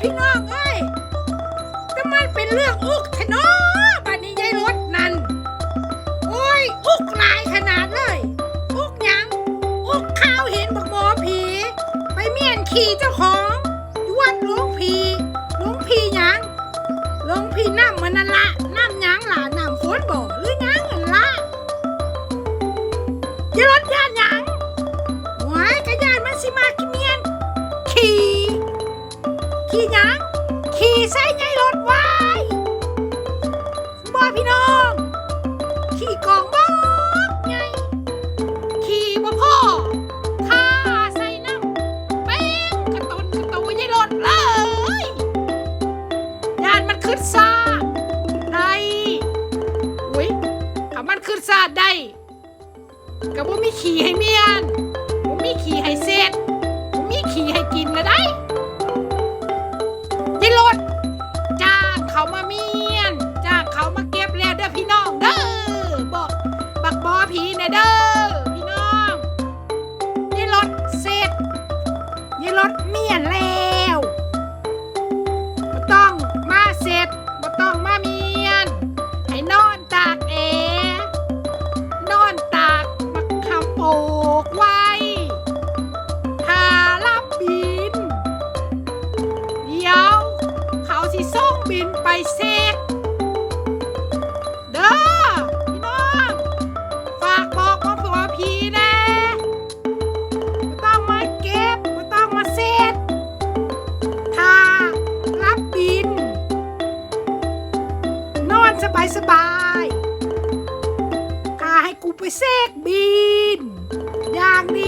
พี่น้องเอ้ยแต่มันเป็นเรื่องอุกทะนอบัดนี้ยายรถนั่น โอ้ย อุกหลายขนาดเลย อุกหยัง อุกข้าวเห็นบักหมอผี ไปเมียนขี่เจ้าของยวัดหลวงพีหลวงพีหยังหลวงพีน้ำมันนั่นละน้ำหยังหล่ะน้ำฝนบ่หรือหยังนั่นละยายรถย่านหยังหวายกระยานมันสิมากิเมียนขี่ ขี่หยัง ขี่ใส่ไงรถไว้บ่พี่น้อง ขี่กองบอกไงขี่บ่พ่อท่าใส่น้ำเป้งกระตุนกระตุยยายรถเลยยานมันขึ้นซาได้อุ้ยถ้ามันขึ้นซาได้ก็บ่มีขี่ให้เมียนบ่มีขี่ให้เสร็จบ่มีขี่ให้กินนะได้ ดีแน่เด้อพี่น้องนี่รถเสร็จนี่รถเมียนแล้วบ่ต้องมาเสร็จบ่ต้องมาเมียน ให้นอนตากแอร์นอนตากมากำโปกไว้ทารับบิน เดี๋ยว เขาสิส่งบินไปเสร็จ บายสบายกาให้กูไปเซกบิน อย่างนี้